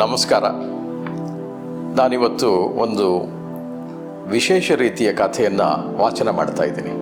ನಮಸ್ಕಾರ. ನಾನಿವತ್ತು ಒಂದು ವಿಶೇಷ ರೀತಿಯ ಕಥೆಯನ್ನು ವಾಚನ ಮಾಡ್ತಾ ಇದ್ದೀನಿ.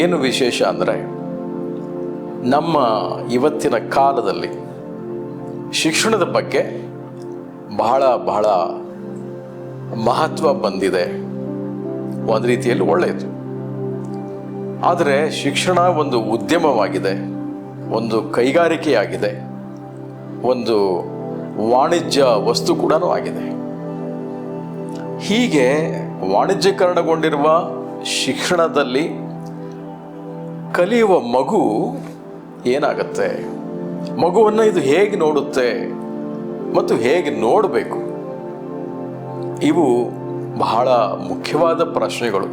ಏನು ವಿಶೇಷ ಅಂದರೆ, ನಮ್ಮ ಇವತ್ತಿನ ಕಾಲದಲ್ಲಿ ಶಿಕ್ಷಣದ ಬಗ್ಗೆ ಬಹಳ ಬಹಳ ಮಹತ್ವ ಬಂದಿದೆ. ಒಂದು ರೀತಿಯಲ್ಲಿ ಒಳ್ಳೆಯದು. ಆದರೆ ಶಿಕ್ಷಣ ಒಂದು ಉದ್ಯಮವಾಗಿದೆ, ಒಂದು ಕೈಗಾರಿಕೆಯಾಗಿದೆ, ಒಂದು ವಾಣಿಜ್ಯ ವಸ್ತು ಕೂಡ ಆಗಿದೆ. ಹೀಗೆ ವಾಣಿಜ್ಯೀಕರಣಗೊಂಡಿರುವ ಶಿಕ್ಷಣದಲ್ಲಿ ಕಲಿಯುವ ಮಗು ಏನಾಗುತ್ತೆ? ಮಗುವನ್ನು ಇದು ಹೇಗೆ ನೋಡುತ್ತೆ ಮತ್ತು ಹೇಗೆ ನೋಡಬೇಕು? ಇವು ಬಹಳ ಮುಖ್ಯವಾದ ಪ್ರಶ್ನೆಗಳು,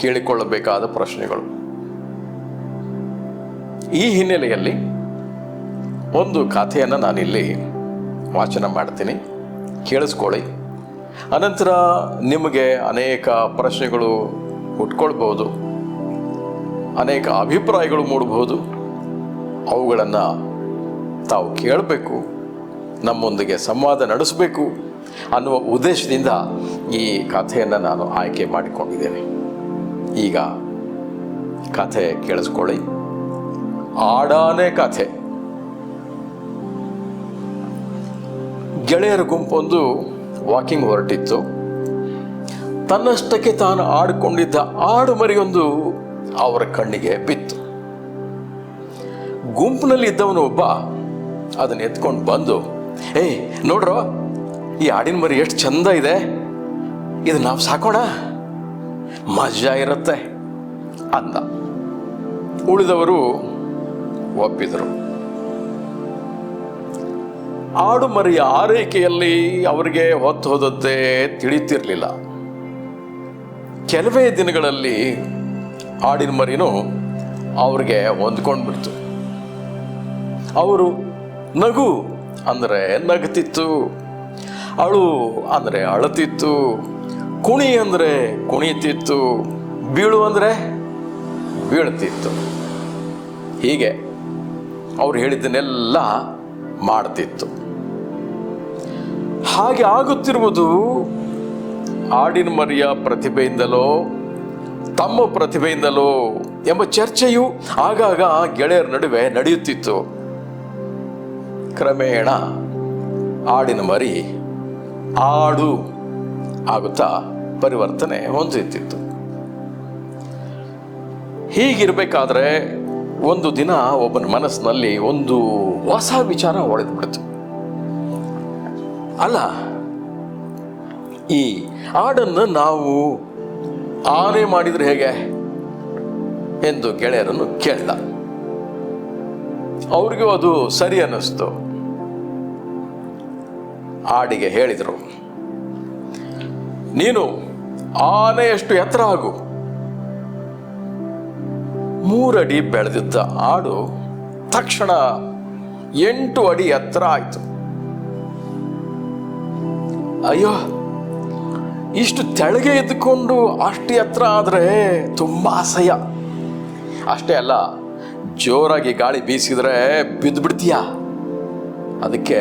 ಕೇಳಿಕೊಳ್ಳಬೇಕಾದ ಪ್ರಶ್ನೆಗಳು. ಈ ಹಿನ್ನೆಲೆಯಲ್ಲಿ ಒಂದು ಕಥೆಯನ್ನು ನಾನಿಲ್ಲಿ ವಾಚನ ಮಾಡ್ತೀನಿ. ಕೇಳಿಸ್ಕೊಳ್ಳಿ. ಅನಂತರ ನಿಮಗೆ ಅನೇಕ ಪ್ರಶ್ನೆಗಳು ಹುಟ್ಕೊಳ್ಬೋದು ಅನೇಕ ಅಭಿಪ್ರಾಯಗಳು ಮೂಡಬಹುದು. ಅವುಗಳನ್ನು ತಾವು ಕೇಳಬೇಕು, ನಮ್ಮೊಂದಿಗೆ ಸಂವಾದ ನಡೆಸಬೇಕು ಅನ್ನುವ ಉದ್ದೇಶದಿಂದ ಈ ಕಥೆಯನ್ನು ನಾನು ಆಯ್ಕೆ ಮಾಡಿಕೊಂಡಿದ್ದೇನೆ. ಈಗ ಕಥೆ ಕೇಳಿಸ್ಕೊಳ್ಳಿ. ಆಡಾನೆ ಕಥೆ. ಗೆಳೆಯರ ಗುಂಪೊಂದು ವಾಕಿಂಗ್ ಹೊರಟಿತ್ತು. ತನ್ನಷ್ಟಕ್ಕೆ ತಾನು ಆಡಿಕೊಂಡಿದ್ದ ಆಡು ಮರಿಯೊಂದು ಅವರ ಕಣ್ಣಿಗೆ ಬಿತ್ತು. ಗುಂಪಿನಲ್ಲಿ ಇದ್ದವನು ಒಬ್ಬ ಅದನ್ನ ಎತ್ಕೊಂಡು ಬಂದು, ಏಯ್, ನೋಡ್ರೋ, ಈ ಆಡಿನ ಮರಿ ಎಷ್ಟು ಚಂದ ಇದೆ. ಇದು ನಾವು ಸಾಕೋಣ? ಮಜಾ ಇರುತ್ತೆ, ಅಂದ. ಉಳಿದವರು ಒಪ್ಪಿದರು. ಆಡು ಮರಿಯ ಆರೈಕೆಯಲ್ಲಿ ಅವರಿಗೆ ಹೊತ್ತು ಹೋದದ್ದೇ ತಿಳಿತಿರಲಿಲ್ಲ. ಕೆಲವೇ ದಿನಗಳಲ್ಲಿ ಆಡಿನ ಮರಿನೂ ಅವ್ರಿಗೆ ಹೊಂದ್ಕೊಂಡು ಬಿಡ್ತು. ಅವರು ನಗು ಅಂದರೆ ನಗ್ತಿತ್ತು, ಅಳು ಅಂದರೆ ಅಳತಿತ್ತು, ಕುಣಿ ಅಂದರೆ ಕುಣಿತಿತ್ತು, ಬೀಳು ಅಂದರೆ ಬೀಳ್ತಿತ್ತು. ಹೀಗೆ ಅವ್ರು ಹೇಳಿದ್ದನ್ನೆಲ್ಲ ಮಾಡ್ತಿತ್ತು. ಹಾಗೆ ಆಗುತ್ತಿರುವುದು ಆಡಿನ ಮರಿಯ ಪ್ರತಿಭೆಯಿಂದಲೋ, ತಮ್ಮ ಪ್ರತಿಭೆಯಿಂದಲೋ ಎಂಬ ಚರ್ಚೆಯು ಆಗಾಗ ಗೆಳೆಯರ ನಡುವೆ ನಡೆಯುತ್ತಿತ್ತು. ಕ್ರಮೇಣ ಆಡಿನ ಮರಿ ಆಡು ಆಗುತ್ತಾ ಪರಿವರ್ತನೆ ಹೊಂದುತ್ತಿತ್ತು. ಹೀಗಿರಬೇಕಾದ್ರೆ ಒಂದು ದಿನ ಒಬ್ಬನ ಮನಸ್ಸಿನಲ್ಲಿ ಒಂದು ಹೊಸ ವಿಚಾರ ಬಿಡ್ತು. ಅಲ್ಲ, ಈ ಹಾಡನ್ನು ನಾವು ಆನೆ ಮಾಡಿದ್ರೆ ಹೇಗೆ ಎಂದು ಗೆಳೆಯರನ್ನು ಕೇಳಿದ. ಅವ್ರಿಗೂ ಅದು ಸರಿ ಅನ್ನಿಸ್ತು. ಆಡಿಗೆ ಹೇಳಿದರು, ನೀನು ಆನೆಯಷ್ಟು ಎತ್ತರ ಆಗು. ಮೂರಡಿ ಬೆಳೆದಿದ್ದ ಆಡು ತಕ್ಷಣ ಎಂಟು ಅಡಿ ಎತ್ತರ ಆಯಿತು. ಅಯ್ಯೋ, ಇಷ್ಟು ತೆಳಗೆ ಎದ್ದುಕೊಂಡು ಅಷ್ಟು ಎತ್ತರ ಆದರೆ ತುಂಬ ಅಸಹ್ಯ. ಅಷ್ಟೇ ಅಲ್ಲ, ಜೋರಾಗಿ ಗಾಳಿ ಬೀಸಿದ್ರೆ ಬಿದ್ದು ಬಿಡ್ತೀಯ ಅದಕ್ಕೆ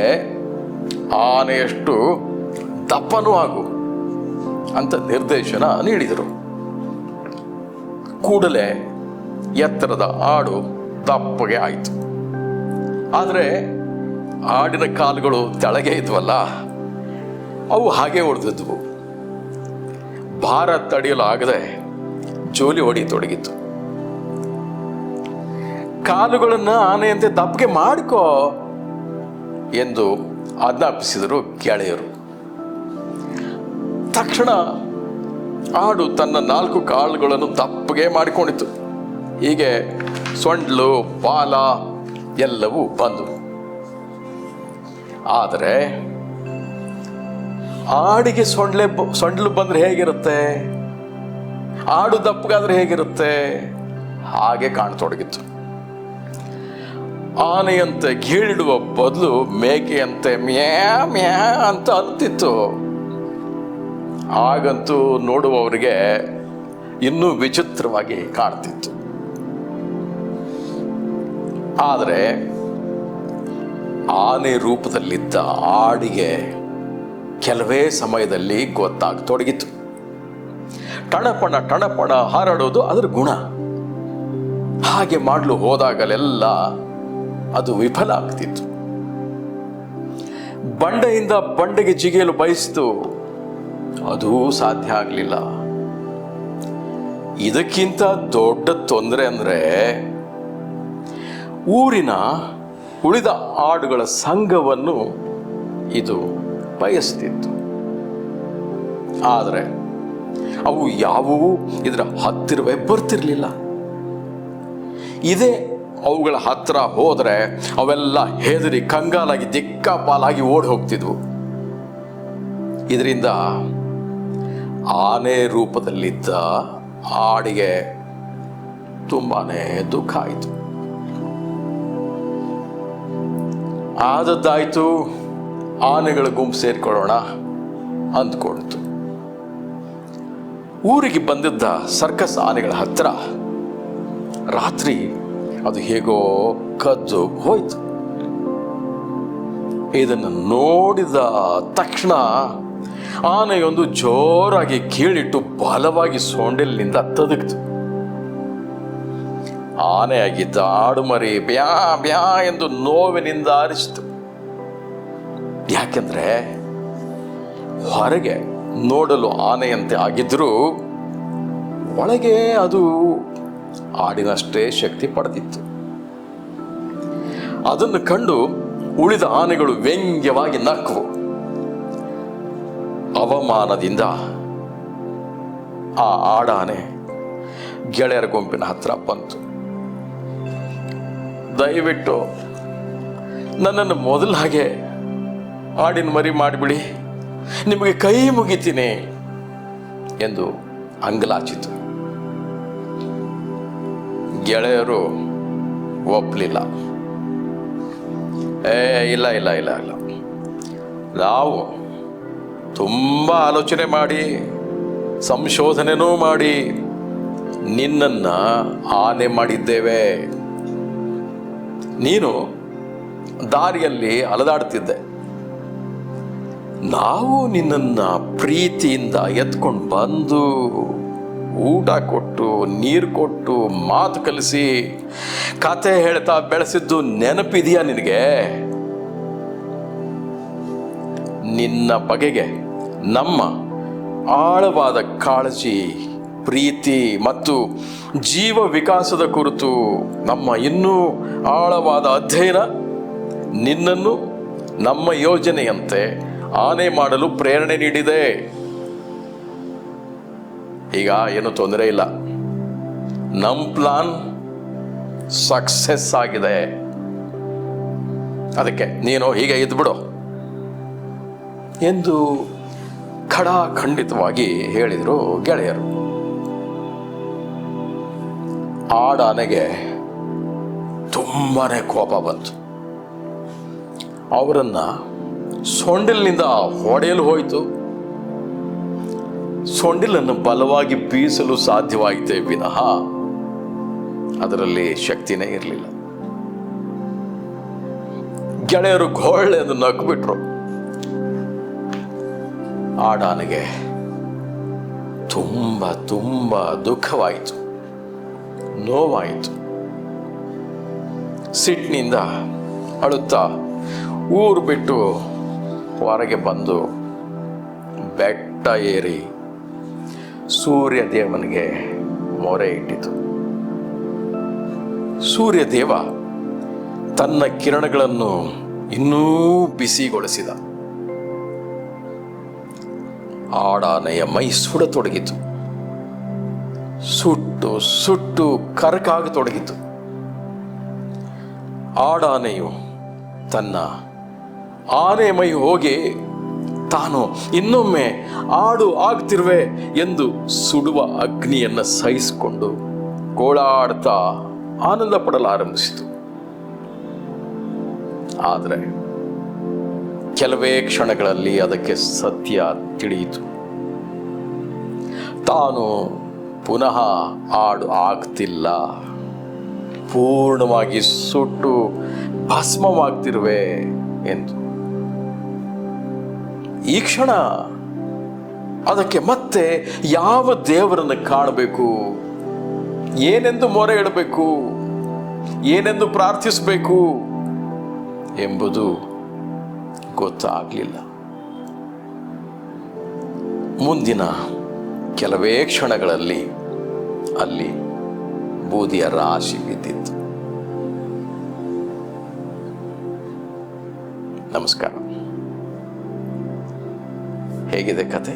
ಆನೆಯಷ್ಟು ದಪ್ಪನೂ ಆಗು ಅಂತ ನಿರ್ದೇಶನ ನೀಡಿದರು. ಕೂಡಲೇ ಎತ್ತರದ ಆಡು ದಪ್ಪಗೆ ಆಯಿತು. ಆದರೆ ಆಡಿನ ಕಾಲುಗಳು ತೆಳಗೆ ಇದ್ವಲ್ಲ ಅವು ಹಾಗೆ ಹೊಡೆದಿದ್ವು ಭಾರ ತಡೆಯಲು ಆಗದೆ ಜೋಲಿ ಹೊಡಿತೊಡಗಿತು ಕಾಲುಗಳನ್ನು ಆನೆಯಂತೆ ದಪ್ಪಗೆ ಮಾಡಿಕೋ ಎಂದು ಆಜ್ಞಾಪಿಸಿದರು ಗೆಳೆಯರು. ತಕ್ಷಣ ಆಡು ತನ್ನ ನಾಲ್ಕು ಕಾಳುಗಳನ್ನು ದಪ್ಪಗೆ ಮಾಡಿಕೊಂಡಿತು. ಹೀಗೆ ಸೊಂಡ್ಲು ಬಾಲ ಎಲ್ಲವೂ ಬಂದವು ಆದರೆ ಆಡಿಗೆ ಸೊಂಡ್ಲೆ ಸೊಂಡ್ಲು ಬಂದ್ರೆ ಹೇಗಿರುತ್ತೆ? ಆಡು ದಪ್ಪಗಾದ್ರೆ ಹೇಗಿರುತ್ತೆ? ಹಾಗೆ ಕಾಣತೊಡಗಿತ್ತು. ಆನೆಯಂತೆ ಗೀಳಿಡುವ ಬದಲು ಮೇಕೆಯಂತೆ ಮ್ಯಾ ಮ್ಯಾ ಅಂತ ಅಂತಿತ್ತು. ಆಗಂತೂ ನೋಡುವವರಿಗೆ ಇನ್ನೂ ವಿಚಿತ್ರವಾಗಿ ಕಾಣ್ತಿತ್ತು. ಆದರೆ ಆನೆ ರೂಪದಲ್ಲಿದ್ದ ಆಡಿಗೆ ಕೆಲವೇ ಸಮಯದಲ್ಲಿ ಗೊತ್ತಾಗತೊಡಗಿತು ಟಣಪಣ ಟಣಪಣ ಹಾರಾಡೋದು ಅದರ ಗುಣ. ಹಾಗೆ ಮಾಡಲು ಹೋದಾಗಲೆಲ್ಲ ಅದು ವಿಫಲ ಆಗ್ತಿತ್ತು. ಬಂಡೆಯಿಂದ ಬಂಡೆಗೆ ಜಿಗಿಯಲು ಬಯಸಿತು. ಅದೂ ಸಾಧ್ಯ ಆಗಲಿಲ್ಲ. ಇದಕ್ಕಿಂತ ದೊಡ್ಡ ತೊಂದರೆ ಅಂದ್ರೆ ಊರಿನ ಉಳಿದ ಆಡುಗಳ ಸಂಘವನ್ನು ಇದು. ಬಯಸ್ತಿತ್ತು. ಆದರೆ ಅವು ಯಾವುವು ಇದರ ಹತ್ತಿರವೇ ಬರ್ತಿರಲಿಲ್ಲ. ಇದೇ ಅವುಗಳ ಹತ್ರ ಹೋದರೆ ಅವೆಲ್ಲ ಹೆದರಿ ಕಂಗಾಲಾಗಿ ದಿಕ್ಕಾಪಾಲಾಗಿ ಓಡಿ ಹೋಗ್ತಿದ್ವು ಇದರಿಂದ ಆನೆ ರೂಪದಲ್ಲಿದ್ದ ಆಡಿಗೆ ತುಂಬಾನೇ ದುಃಖ ಆಯಿತು. ಆದದ್ದಾಯ್ತು ಆನೆಗಳ ಗುಂಪು ಸೇರಿಕೊಳ್ಳೋಣ ಅಂದ್ಕೊಳ್ತು ಊರಿಗೆ ಬಂದಿದ್ದ ಸರ್ಕಸ್ ಆನೆಗಳ ಹತ್ತಿರ ರಾತ್ರಿ ಅದು ಹೇಗೋ ಕದ್ದು ಹೋಯ್ತು. ಇದನ್ನು ನೋಡಿದ ತಕ್ಷಣ ಆನೆಯೊಂದು ಜೋರಾಗಿ ಕೀಳಿಟ್ಟು ಬಲವಾಗಿ ಸೊಂಡಿಲಿನಿಂದ ತದಕ್ತು ಆನೆಯಾಗಿದ್ದ ಆಡುಮರಿ ಬ್ಯಾ ಬ್ಯಾ ಎಂದು ನೋವಿನಿಂದ ಆರಿಸಿತು. ಯಾಕೆಂದ್ರೆ ಹೊರಗೆ ನೋಡಲು ಆನೆಯಂತೆ ಆಗಿದ್ರೂ ಒಳಗೆ ಅದು ಆಡಿನಷ್ಟೇ ಶಕ್ತಿ ಪಡೆದಿತ್ತು. ಅದನ್ನು ಕಂಡು ಉಳಿದ ಆನೆಗಳು ವ್ಯಂಗ್ಯವಾಗಿ ನಕ್ಕವು ಅವಮಾನದಿಂದ ಆ ಆಡಾನೆ ಗೆಳೆಯರ ಗುಂಪಿನ ಹತ್ರ ಬಂತು. ದಯವಿಟ್ಟು ನನ್ನನ್ನು ಮೊದಲ ಹಾಗೆ ಆಡಿನ ಮರಿ ಮಾಡಿಬಿಡಿ. ನಿಮಗೆ ಕೈ ಮುಗಿತೀನಿ ಎಂದು ಅಂಗಲಾಚಿತು. ಗೆಳೆಯರು ಒಪ್ಪಲಿಲ್ಲ ಏ, ಇಲ್ಲ ಇಲ್ಲ ಇಲ್ಲ ಇಲ್ಲ. ನಾವು ತುಂಬ ಆಲೋಚನೆ ಮಾಡಿ, ಸಂಶೋಧನೆನೂ ಮಾಡಿ ನಿನ್ನನ್ನು ಆನೆ ಮಾಡಿದ್ದೇವೆ. ನೀನು ದಾರಿಯಲ್ಲಿ ಅಲದಾಡ್ತಿದ್ದೆ ನಾವು ನಿನ್ನನ್ನ ಪ್ರೀತಿಯಿಂದ ಎತ್ಕೊಂಡು ಬಂದು ಊಟ ಕೊಟ್ಟು, ನೀರು ಕೊಟ್ಟು, ಮಾತು ಕಲಿಸಿ ಕತೆ ಹೇಳ್ತಾ ಬೆಳೆಸಿದ್ದು ನೆನಪಿದೆಯಾ ನಿನಗೆ? ನಿನ್ನ ಬಗೆಗೆ ನಮ್ಮ ಆಳವಾದ ಕಾಳಜಿ, ಪ್ರೀತಿ ಮತ್ತು ಜೀವ ವಿಕಾಸದ ಕುರಿತು ನಮ್ಮ ಇನ್ನೂ ಆಳವಾದ ಅಧ್ಯಯನ, ನಿನ್ನನ್ನು ನಮ್ಮ ಯೋಜನೆಯಂತೆ ಆನೆ ಮಾಡಲು ಪ್ರೇರಣೆ ನೀಡಿದೆ. ಈಗ ಏನು ತೊಂದರೆ ಇಲ್ಲ. ನಮ್ಮ ಪ್ಲಾನ್ ಸಕ್ಸಸ್ ಆಗಿದೆ. ಅದಕ್ಕೆ ನೀನು ಹೀಗೆ ಇದ್ಬಿಡು ಎಂದು ಖಡಾಖಂಡಿತವಾಗಿ ಹೇಳಿದರು ಗೆಳೆಯರು. ಆಡಾನೆಗೆ ತುಂಬಾ ಕೋಪ ಬಂತು. ಅವರನ್ನ ಸೊಂಡಿಲಿನಿಂದ ಹೊಡೆಯಲು ಹೋಯಿತು. ಸೊಂಡಿಲನ್ನು ಬಲವಾಗಿ ಬೀಸಲು ಸಾಧ್ಯವಾಯಿತೇ ವಿನಃ ಅದರಲ್ಲಿ ಶಕ್ತಿನೇ ಇರಲಿಲ್ಲ. ಗೆಳೆಯರು ಘೋಳೆ ಎಂದು ನಕ್ಬಿಟ್ರು ಆಡಾನಿಗೆ ತುಂಬ ತುಂಬ ದುಃಖವಾಯಿತು, ನೋವಾಯಿತು. ಸಿಟ್ಟಿನಿಂದ ಅಳುತ್ತಾ ಊರು ಬಿಟ್ಟು ಹೊರಗೆ ಬಂದು ಬೆಟ್ಟ ಏರಿ ಸೂರ್ಯ ದೇವನಿಗೆ ಮೊರೆ ಇಟ್ಟಿತು. ಸೂರ್ಯ ದೇವ ತನ್ನ ಕಿರಣಗಳನ್ನು ಇನ್ನೂ ಬಿಸಿಗೊಳಿಸಿದ. ಆಡಾನೆಯ ಮೈ ಸುಡತೊಡಗಿತು. ಸುಟ್ಟು ಸುಟ್ಟು ಕರಕಾಗತೊಡಗಿತು. ಆಡಾನೆಯು ತನ್ನ ಆನೆ ಮೈ ಹೋಗಿ, ತಾನು ಇನ್ನೊಮ್ಮೆ ಆಡು ಆಗ್ತಿರುವೆ ಎಂದು ಸುಡುವ ಅಗ್ನಿಯನ್ನು ಸಹಿಸಿಕೊಂಡು ಕೋಳಾಡ್ತಾ ಆನಂದ ಪಡಲಾರಂಭಿಸಿತು ಆದರೆ ಕೆಲವೇ ಕ್ಷಣಗಳಲ್ಲಿ ಅದಕ್ಕೆ ಸತ್ಯ ತಿಳಿಯಿತು. ತಾನು ಪುನಃ ಆಡು ಆಗ್ತಿಲ್ಲ. ಪೂರ್ಣವಾಗಿ ಸುಟ್ಟು ಭಸ್ಮವಾಗ್ತಿರುವೆ ಎಂದು ಈ ಕ್ಷಣ ಅದಕ್ಕೆ ಮತ್ತೆ ಯಾವ ದೇವರನ್ನು ಕಾಣಬೇಕು? ಏನೆಂದು ಮೊರೆ ಇಡಬೇಕು? ಏನೆಂದು ಪ್ರಾರ್ಥಿಸಬೇಕು ಎಂಬುದು ಗೊತ್ತಾಗಲಿಲ್ಲ. ಮುಂದಿನ ಕೆಲವೇ ಕ್ಷಣಗಳಲ್ಲಿ ಅಲ್ಲಿ ಬೂದಿಯ ರಾಶಿ ಬಿದ್ದಿತ್ತು. ನಮಸ್ಕಾರ. ಹೇಗಿದೆ ಕತೆ